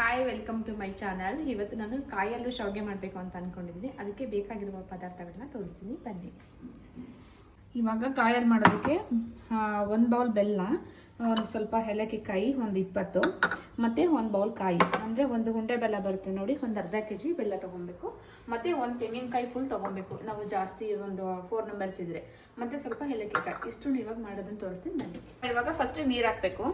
Hi welcome to my channel ಇವತ್ತು ನಾನು ಕಾಯಲ್ಲೂ ಶಾವಿಗೆ ಮಾಡಬೇಕು ಅಂತ ಅನ್ಕೊಂಡಿದ್ದೀನಿ ಅದಕ್ಕೆ ಬೇಕಾಗಿರುವ ಪದಾರ್ಥಗಳನ್ನ ತೋರಿಸ್ತೀನಿ. ಬನ್ನಿ. ಇವಾಗ ಕಾಯಲ್ಲಿ ಮಾಡೋದಕ್ಕೆ ಒಂದು ಬೌಲ್ ಬೆಲ್ಲ ಒಂದು ಸ್ವಲ್ಪ ಏಲಕ್ಕಿಕಾಯಿ, ಒಂದು ಇಪ್ಪತ್ತು, ಮತ್ತು ಒಂದು ಬೌಲ್ ಕಾಯಿ. ಅಂದರೆ ಒಂದು ಗುಂಡೆ ಬೆಲ್ಲ ಬರುತ್ತೆ ನೋಡಿ, ಒಂದು ಅರ್ಧ ಕೆ ಜಿ ಬೆಲ್ಲ ತೊಗೊಬೇಕು. ಮತ್ತು ಒಂದು ತೆಂಗಿನಕಾಯಿ ಫುಲ್ ತೊಗೊಬೇಕು. ನಾವು ಜಾಸ್ತಿ ಒಂದು ಫೋರ್ ನಂಬರ್ಸ್ ಇದ್ರೆ. ಮತ್ತು ಸ್ವಲ್ಪ ಏಲಕ್ಕಿಕಾಯಿ. ಇಷ್ಟು ಇವಾಗ ಮಾಡೋದನ್ನು ತೋರಿಸ್ತೀನಿ. ಬನ್ನಿ. ಇವಾಗ ಫಸ್ಟ್ ನೀರು ಹಾಕಬೇಕು.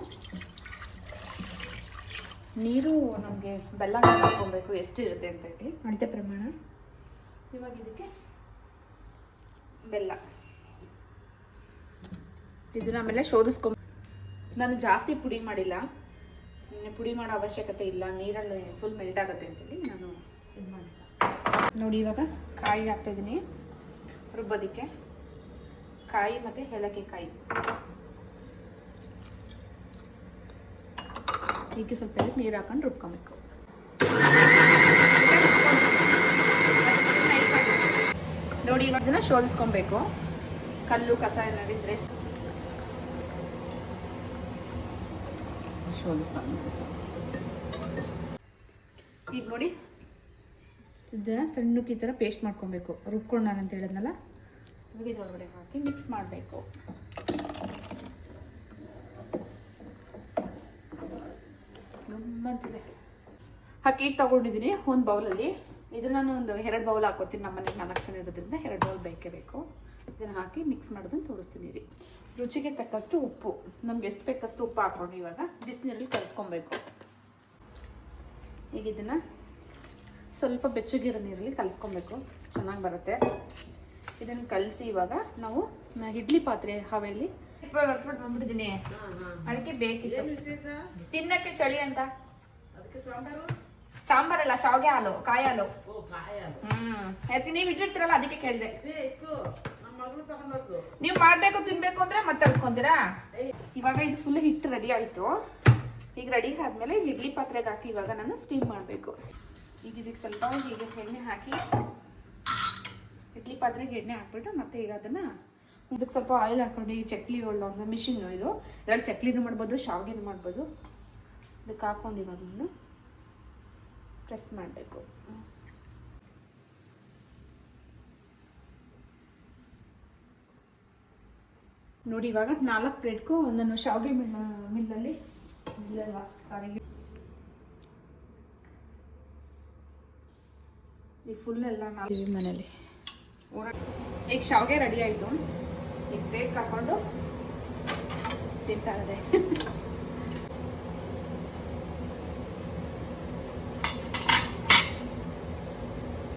ನೀರು ನಮಗೆ ಬೆಲ್ಲ ಹಾಕೊಬೇಕು ಎಷ್ಟು ಇರುತ್ತೆ ಅಂತ ಹೇಳಿ. ಅಳತೆ ಪ್ರಮಾಣ? ಇವಾಗ ಇದಕ್ಕೆ ಬೆಲ್ಲ. ಇದನ್ನ ಆಮೇಲೆ ಶೋಧಿಸ್ಕೊ ನಾನು ಜಾಸ್ತಿ ಪುಡಿ ಮಾಡಿಲ್ಲ. ಸುಮ್ಮನೆ ಪುಡಿ ಮಾಡೋ ಅವಶ್ಯಕತೆ ಇಲ್ಲ. ನೀರಲ್ಲಿ ಫುಲ್ ಮೆಲ್ಟ್ ಆಗುತ್ತೆ ಅಂತೇಳಿ ನಾನು ಇದು ಮಾಡಿಲ್ಲ ನೋಡಿ ಇವಾಗ ಕಾಯಿ ಹಾಕ್ತಾಯಿದ್ದೀನಿ ರುಬ್ಬೋದಕ್ಕೆ. ಕಾಯಿ ಮತ್ತು ಏಲಕ್ಕಿಕಾಯಿ ಈಗ ಸ್ವಲ್ಪ ಇದಕ್ಕೆ ನೀರು ಹಾಕೊಂಡು ರುಬ್ಕೊಬೇಕು. ನೋಡಿ, ಇವಾಗ ಇದನ್ನ ಶೋಧಿಸ್ಕೊಬೇಕು. ಕಲ್ಲು, ಕಸ ಏನಾರಿದ್ರೆ ಈಗ ನೋಡಿ, ಇದನ್ನ ಸಣ್ಣಕ್ಕೆ ಈ ಥರ ಪೇಸ್ಟ್ ಮಾಡ್ಕೊಬೇಕು. ರುಬ್ಕೊಂಡು ನಾನು ಅಂತ ಹೇಳಿದ್ನಲ್ಲ? ಇದೊಳಗಡೆ ಹಾಕಿ ಮಿಕ್ಸ್ ಮಾಡಬೇಕು. ಗಮ್ಮಂತಿದೆ ಅಕ್ಕಿ ತಗೊಂಡಿದ್ದೀನಿ ಒಂದು ಬೌಲಲ್ಲಿ. ಇದು ನಾನು ಒಂದು ಎರಡು ಬೌಲ್ ಹಾಕೋತೀನಿ ನಮ್ಮ ಮನೆಗೆ ನಾಲ್ಕು ಜನ ಇರೋದ್ರಿಂದ ಎರಡು ಬೌಲ್ ಬೇಕೇ ಬೇಕು. ಇದನ್ನು ಹಾಕಿ ಮಿಕ್ಸ್ ಮಾಡೋದನ್ನು ತೋರಿಸ್ತೀನಿ ರೀ. ರುಚಿಗೆ ತಕ್ಕಷ್ಟು ಉಪ್ಪು. ನಮ್ಗೆ ಎಷ್ಟು ಬೇಕಷ್ಟು ಉಪ್ಪು ಹಾಕೊಂಡು ಇವಾಗ? ಬಿಸಿನೀರಲ್ಲಿ ಕಲಿಸ್ಕೊಬೇಕು. ಈಗ ಇದನ್ನು ಸ್ವಲ್ಪ ಬೆಚ್ಚಗಿರೋ ನೀರಲ್ಲಿ ಕಲಿಸ್ಕೊಬೇಕು. ಚೆನ್ನಾಗಿ ಬರುತ್ತೆ. ಇದನ್ನು ಕಲಸಿ ಇವಾಗ ನಾವು ಇಡ್ಲಿ ಪಾತ್ರೆ ಹವೆಯಲ್ಲಿ ಬಂದ್ಬಿಟ್ಟಿದ್ದೀನಿ ಅದಕ್ಕೆ ಬೇಕಿತ್ತು. ತಿನ್ನಕ್ಕೆ ಚಳಿ ಅಂತ. ಸಾಂಬಾರಲ್ಲ ಶಾವ್ಗೆ ಹಾಲು ಕಾಯಿ ಹಾಲು. ಹ್ಮ್. ಯಾಕೆ ನೀವು ಇಟ್ಟಿರ್ತೀರಲ್ಲ ಅದಕ್ಕೆ ಕೇಳಿದೆ. ನೀವು ಮಾಡ್ಬೇಕು ತಿನ್ಬೇಕು ಅಂದ್ರೆ ಮತ್ತೆ ತರ್ಸ್ಕೊಂತೀರಾ? ಇವಾಗ ಇದು ಫುಲ್ ಹಿಟ್ಟು ರೆಡಿ ಆಯ್ತು. ಈಗ ರೆಡಿ ಆದ್ಮೇಲೆ ಇಡ್ಲಿ ಪಾತ್ರೆಗೆ ಹಾಕಿ ಇವಾಗ ನಾನು ಸ್ಟೀಮ್ ಮಾಡಬೇಕು. ಈಗ ಇದಕ್ಕೆ ಸ್ವಲ್ಪ ಹೀಗೆ ಎಣ್ಣೆ ಹಾಕಿ ಇಡ್ಲಿ ಪಾತ್ರೆಗೆ ಎಣ್ಣೆ ಹಾಕ್ಬಿಟ್ಟು ಮತ್ತೆ ಈಗ ಅದನ್ನ ಇದಕ್ಕೆ ಸ್ವಲ್ಪ ಆಯಿಲ್ ಹಾಕೊಂಡು ಈ ಚಕ್ಲಿ ಒಳ್ಳೆ ಮಿಷಿನ್ ಇದು. ಇದ್ರಲ್ಲಿ ಚಕ್ಲಿನೂ ಮಾಡ್ಬೋದು ಶಾವ್ಗೆನೂ ಮಾಡ್ಬೋದು. ಇದಕ್ಕೆ ಹಾಕೊಂಡು ಇವಾಗ ನಾನು ಪ್ರೆಸ್ ಮಾಡಬೇಕು. ನೋಡಿ ಇವಾಗ ನಾಲ್ಕು ಪ್ಲೇಟ್ಗೂ ಒಂದನ್ನು ಶಾವಿಗೆ ಮಿಲ್ ಮಿಲ್ಲಲ್ಲಿ ಮಿಲ್ಲಲ್ಲ ಸಾರಿ ಈ ಫುಲ್ ಎಲ್ಲ ನಾವು ಮನೇಲಿ. ಈಗ ಶಾವಿಗೆ ರೆಡಿ ಆಯಿತು. ಈಗ ಪ್ಲೇಟ್ ಹಾಕೊಂಡು ತಿಂತಾ ಇದೆ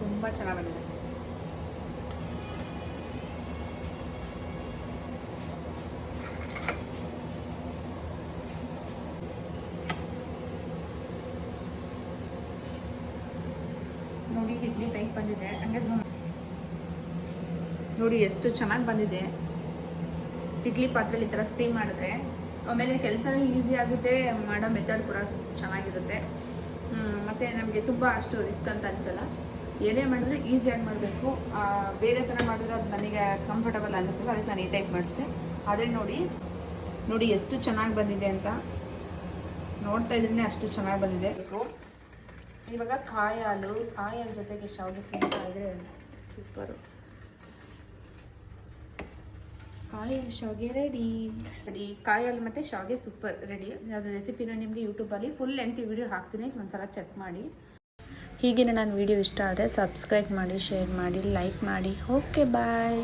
ತುಂಬ ಚೆನ್ನಾಗಿ ಬಂದಿದೆ ನೋಡಿ ಇಡ್ಲಿ ಟೈಪ್ ಬಂದಿದೆ. ಹಂಗೆ ನೋಡಿ, ಎಷ್ಟು ಚೆನ್ನಾಗಿ ಬಂದಿದೆ. ಇಡ್ಲಿ ಪಾತ್ರೆಲಿ ಈ ಥರ ಸ್ಟೀಮ್ ಮಾಡಿದ್ರೆ. ಆಮೇಲೆ ಕೆಲಸನೂ ಈಸಿ ಆಗುತ್ತೆ. ಮಾಡೋ ಮೆಥಡ್ ಕೂಡ ಚೆನ್ನಾಗಿರುತ್ತೆ. ಮತ್ತೆ ನಮಗೆ ತುಂಬ ಅಷ್ಟು ರಿಸ್ಕ್ ಅಂತ ಅನ್ಸಲ್ಲ. ಏನೇ ಮಾಡಿದ್ರೆ ಈಸಿಯಾಗಿ ಮಾಡಬೇಕು. ಬೇರೆ ಥರ ಮಾಡಿದ್ರೆ ಅದು ನನಗೆ ಕಂಫರ್ಟಬಲ್ ಅನ್ನಿಸಲ್ಲ, ಅದಕ್ಕೆ ನಾನು ಈ ಟೈಪ್ ಮಾಡಿದೆ ಅದೇ ನೋಡಿ ನೋಡಿ ಎಷ್ಟು ಚೆನ್ನಾಗಿ ಬಂದಿದೆ ಅಂತ. ನೋಡ್ತಾ ಇದ್ರೆ ಅಷ್ಟು ಚೆನ್ನಾಗಿ ಬಂದಿದೆ. ಇವಾಗ ಕಾಯಿ ಹಾಲು ಕಾಯಿ ಹಾಲು ಜೊತೆಗೆ ಶಾವಿಗೆ ತಿಂತಾ ಇದ್ರೆ ಸೂಪರು ಕಾಯಿ ಶಾವಿಗೆ ರೆಡಿ ರೆಡಿ ಕಾಯಿ ಹಾಲು ಮತ್ತು ಶಾವಿಗೆ ಸೂಪರ್ ರೆಡಿ ಅದ್ರ ರೆಸಿಪಿನ ನಿಮಗೆ ಯೂಟ್ಯೂಬಲ್ಲಿ ಫುಲ್ ಲೆಂತ್ ವಿಡಿಯೋ ಹಾಕ್ತೀನಿ. ಒಂದ್ಸಲ ಚೆಕ್ ಮಾಡಿ. ಹೀಗಿನ ನನ್ನ ವಿಡಿಯೋ ಇಷ್ಟ ಆದರೆ ಸಬ್ಸ್ಕ್ರೈಬ್ ಮಾಡಿ ಶೇರ್ ಮಾಡಿ ಲೈಕ್ ಮಾಡಿ. Okay bye